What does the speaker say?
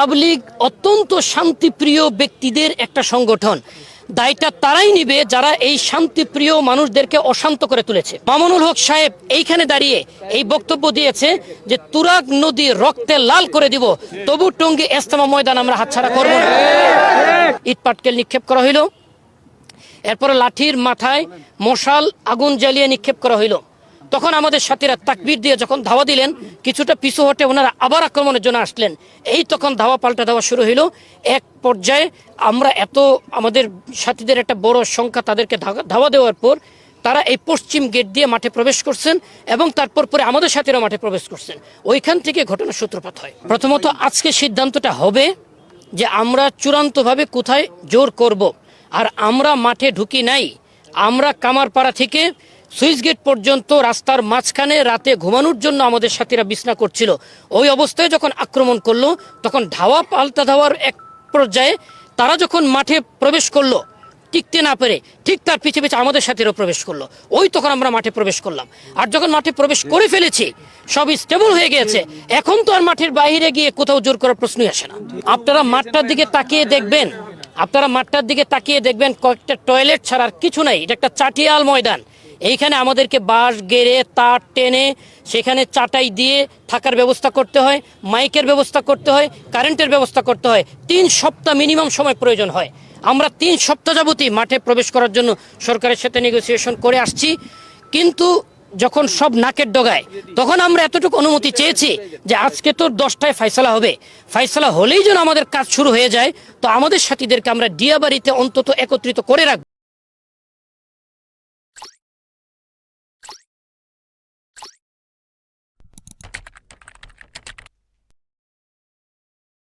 তাবলিগ অত্যন্ত শান্তিপ্রিয় ব্যক্তিদের একটা সংগঠন। দায়টা তারাই নিবে যারা এই শান্তিপ্রিয় মানুষদেরকে অশান্ত করে তুলেছে। মামুনুল হক সাহেব এইখানে দাঁড়িয়ে এই বক্তব্য দিয়েছে যে, তুরাগ নদী রক্তে লাল করে দিব, তবু টঙ্গী এস্তেমা ময়দান আমরা হাতছাড়া করব না। ইট পাটকেল নিক্ষেপ করা হইল। এরপরে লাঠির মাথায় মশাল আগুন জ্বালিয়ে নিক্ষেপ করা হইল। তখন আমাদের সাথীরা তাকবির দিয়ে যখন ধাওয়া দিলেন, কিছুটা পিছু হটে ওনারা আবার আক্রমণের জন্য আসলেন। এই তখন ধাওয়া পাল্টা ধাওয়া শুরু হইল। এক পর্যায়ে আমরা এত আমাদের সাথীদের একটা বড় সংখ্যা তাদেরকে ধাওয়া দেওয়ার পর তারা এই পশ্চিম গেট দিয়ে মাঠে প্রবেশ করছেন এবং তারপর পরে আমাদের সাথীরা মাঠে প্রবেশ করছেন। ওইখান থেকে ঘটনার সূত্রপাত হয়। প্রথমত আজকে সিদ্ধান্তটা হবে যে আমরা চূড়ান্তভাবে কোথায় জোর করব। আর আমরা মাঠে ঢুকি নাই। আমরা কামারপাড়া থেকে সুইচ গেট পর্যন্ত রাস্তার মাঝখানে রাতে ঘুমানোর জন্য আমাদের সাথীরা বিছনা করছিল। ওই অবস্থায় যখন আক্রমণ করল, তখন ধাওয়া পাল্টা ধাওয়ার এক পর্যায়ে তারা যখন মাঠে প্রবেশ করল, টিকতে না পেরে ঠিক তার পিছে পিছে আমাদের সাথীরাও প্রবেশ করল। ওই তখন আমরা মাঠে প্রবেশ করলাম। আর যখন মাঠে প্রবেশ করে ফেলেছি সব স্টেবল হয়ে গিয়েছে। এখন তো আর মাঠের বাইরে গিয়ে কোথাও জোর করার প্রশ্নই আসে না। আপনারা মাঠটার দিকে তাকিয়ে দেখবেন। আপনারা মাঠটার দিকে তাকিয়ে দেখবেন কয়েকটা টয়লেট ছাড়ার কিছু নাই। এটা একটা চাটিয়াল ময়দান। এইখানে আমাদেরকে বাঁশ গেড়ে, তার টেনে সেখানে চাটাই দিয়ে থাকার ব্যবস্থা করতে হয়, মাইকের ব্যবস্থা করতে হয়, কারেন্টের ব্যবস্থা করতে হয়। তিন সপ্তাহ মিনিমাম সময় প্রয়োজন হয়। আমরা তিন সপ্তাহ যাবতই মাঠে প্রবেশ করার জন্য সরকারের সাথে নেগোসিয়েশন করে আসছি। কিন্তু যখন সব নাকের ডগায়, তখন আমরা এতটুকু অনুমতি চেয়েছি যে আজকে তো দশটায় ফাইসলা হবে। ফাইসলা হলেই যেন আমাদের কাজ শুরু হয়ে যায়, তো আমাদের সাথীদেরকে আমরা ডিয়াবাড়িতে অন্তত একত্রিত করে রাখব।